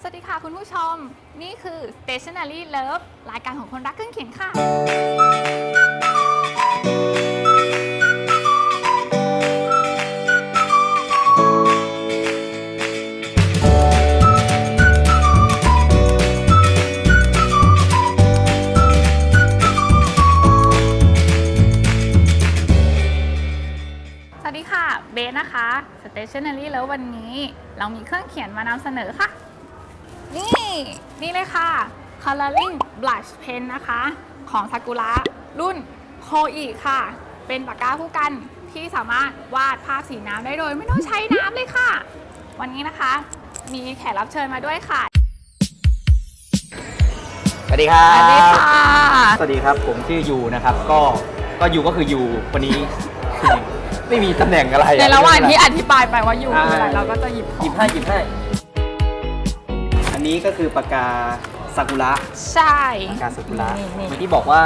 สวัสดีค่ะคุณผู้ชม นี่คือ Stationery Love รายการของคนรักเครื่องเขียนค่ะ สวัสดีค่ะ เบสนะคะ Stationery Love วันนี้ เรามีเครื่องเขียนมานำเสนอค่ะ นี่ นี่เลยค่ะ Coloring Blush Pen นะคะ ของซากุระรุ่นโคอิค่ะ เป็นปากกาผู้กันที่สามารถวาดภาพสีน้ำได้โดย ไม่ต้องใช้น้ำเลยค่ะ วันนี้นะคะ มีแขกรับเชิญมาด้วยค่ะ สวัสดีครับ สวัสดีค่ะ สวัสดีครับ ผมชื่อยูนะครับ ก็ก็ยูก็คือยูวันนี้ ไม่มีตำแหน่งอะไรอในระหว่างที่อธิบายไปว่าอยู่คืออะไรเราก็จะหยิบขหยิอบงให้หยิบให้อั นนี้ก็คือปากกาซากุระใช่ ปากกาซากุระนี่นี่เมื่อกี้บอกว่า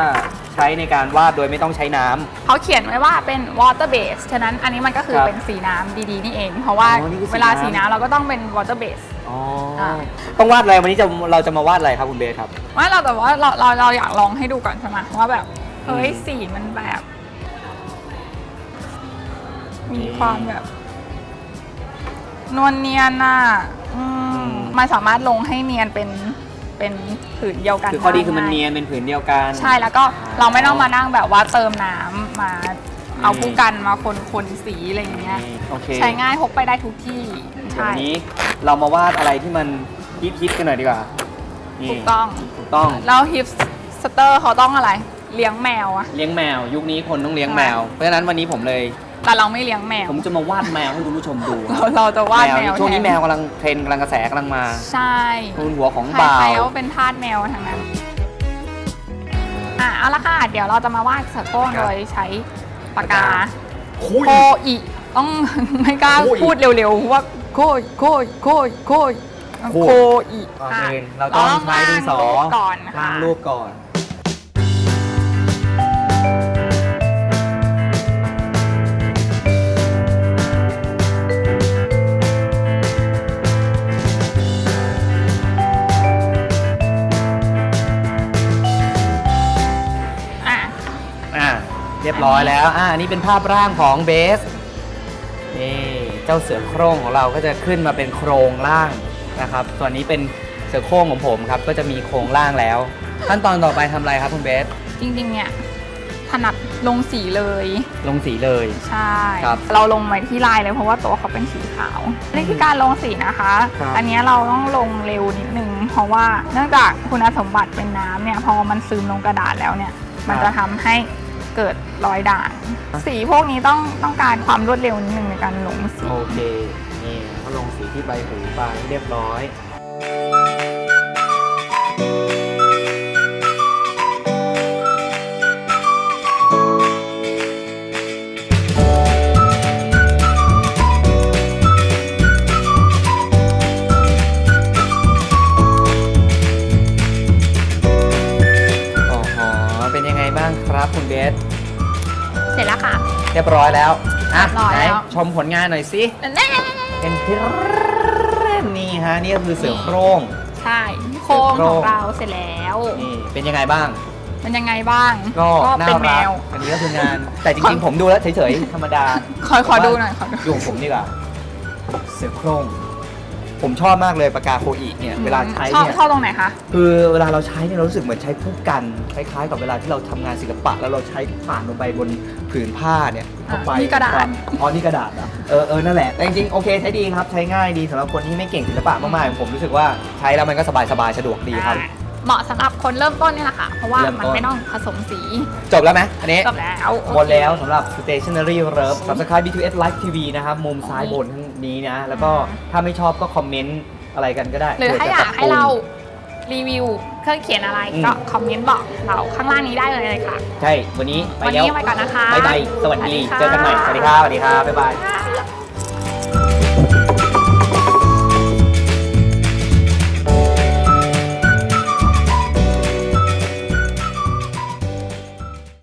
ใช้ในการวาดโดยไม่ต้องใช้น้ำ เขาเขียนไว้ว่าเป็น water base ฉะนั้นอันนี้มันก็คือครับเป็นสีน้ำดีๆ นี่เอง เพราะว่าอ๋อนี่คือสีเวลาน้ำสีน้ำเราก็ต้องเป็น water base อ๋ออา ต้องวาดอะไรวันนี้จะเราจะมาวาดอะไรครับคุณเบสครับ ว่าเราแต่ว่าเราเราเราอยากลองให้ดูก่อนใช่ไหมว่าแบบ เฮ้ยอืม สีมันแบบ มีนี่ความแบบ นวลเนียนน่ะอืม มันสามารถลงให้เนียนเป็นเป็นผืนเดียวกันคือข้อดีคือมันได้เนียนเป็นผืนเดียวกัน ใช่แล้วก็เราไม่ต้องมานั่งแบบว่าเติมน้ำมา เอานี่ผู้กันมาคนคนสีอะไรอย่างเงี้ยนี่โอเคใช้ง่ายพกไปได้ทุกที่ เดี๋ยวใช่ วันนี้เรามาวาดอะไรที่มันฮิตฮิตๆกันหน่อยดีกว่านี่ถูกต้อง ถูกต้อง แล้วฮิปสเตอร์เขาต้องอะไร เลี้ยงแมวอะ เลี้ยงแมว ยุคนี้คนต้องเลี้ยงแมว เพราะฉะนั้นวันนี้ผมเลย แต่เราไม่เลี้ยงแมว ผมจะมาวาดแมวให้คุณผู้ชมดูคเรารับเราจะวาดแมวช่วงนี้ทแมวกำลังเทรนด์กำลังกระแสกำลังมาใช่คุณหัวของใครบ่าใครวก็เป็นทาสแมวทั้งนั้นอะเอาละค่ะ เดี๋ยวเราจะมาวาดเสือโคร่งครัโดบยใช้ปากกาคุย โคอีต้อง ไม่กล้าโคอิพูดเร็วๆว่าโคยโคยโคยโคยโคโคอีก่อนค่ะอื่นเราต้องใช้ดินสอเราต้องวาดรูปก่อนค่ะวางรูปก่อน เรียบร้อยแล้ว อ่าอันนี้เป็นภาพร่างของเบส นี่เจ้าเสือโคร่งของเราก็จะขึ้นมาเป็นโครงล่างนะครับ ส่วนนี้เป็นเสือโคร่งของผมครับ ก็จะมีโครงล่างแล้ว ขั้นตอนต่อไปทำอะไรครับคุณเบส จริงๆเนี่ยถนัดลงสีเลย ลงสีเลย ใช่ ครับเราลงไว้ที่ลายเลยเพราะว่าตัวเขาเป็นสีขาววิธีการลงสีนะคะ ครับ อันเนี้ยเราต้องลงเร็วนิดนึง เพราะว่าเนื่องจากคุณสมบัติเป็นน้ำเนี่ยพอมันซึมลงกระดาษแล้วเนี่ย มันจะทำให้ เกิดรอยด่าง สีพวกนี้ต้องต้องการความรวดเร็วนิดนึงในการลงสีโอเค นี่ก็ลงสีที่ใบหูไปเรียบร้อย ร็จแล้วค่ะ เรียบร้อยแล้วอะเรียบร้อยไหนแล้ว ชมผลงานหน่อยสิแน่เป็นที่นี่ฮะนี่ก็คือเสือโคร่ง ใช่โครงโครของงเราเสร็จแล้ว นี่เป็นยังไงบ้าง มันยังไงบ้าง ก็น่าเป็นแมรักว อันนี้ก็คืองาน แต่จริงๆ ผมดูแล้วเฉยๆ ธรรมดาขอขอดูหน่อยขอดู ดูของผมดีกว่าเสือโคร่ง ผมชอบมากเลยปากกาโคอีเนี่ยเวลาใช้ชอบเนี่ย ชอบตรงไหนคะ คือเวลาเราใช้เนี่ยเรารู้สึกเหมือนใช้ผู้กันคล้ายๆ กับเวลาที่เราทำงานศิลปะ แล้วเราใช้ผ่านลงไปบนผืนผ้าเนี่ยเข้าไปอะนี่กระดาษ อ๋อนี่กระดาษอะเออเออนั่นแหละแต่จริงๆโอเคใช้ดีครับใช้ง่ายดีสำหรับคนที่ไม่เก่งศิลปะมากๆผมรู้สึกว่าใช้แล้วมันก็สบายๆสะดวกดีครับ อ่า เหมาะสำหรับคนเริ่มต้นนี่แหละค่ะ เพราะว่าเริ่มต้นมันไม่ต้องผสมสี จบแล้วไหมอันนี้ จบแล้วหมดแล้วสำหรับ Stationery Love Subscribe BTS Live TV นะครับ มุมซ้ายบนทั้งนี้นะ แล้วก็ถ้าไม่ชอบก็คอมเมนต์อะไรกันก็ได้ หรือถ้าอยากให้เรารีวิวเครื่องเขียนอะไรอืมก็คอมเมนต์บอกเราข้างล่างนี้ได้เลยค่ะ ใช่ วันนี้ไปวันแล้วนี้ไปก่อนนะคะ บ๊ายบาย สวัสดีค่ะเจอกันใหม่ สวัสดีครับ สวัสดีครับ บ๊ายบายบ๊ายบาย